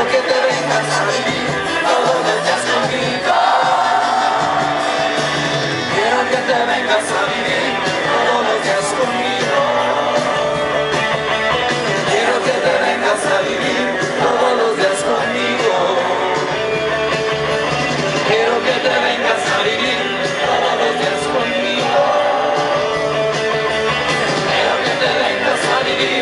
Quiero que te vengas a vivir todos los días conmigo. Quiero que te vengas a vivir todos los días conmigo. Quiero que te vengas a vivir todos los días conmigo. Quiero que te vengas a vivir todos los días conmigo. Quiero que te vengas a vivir.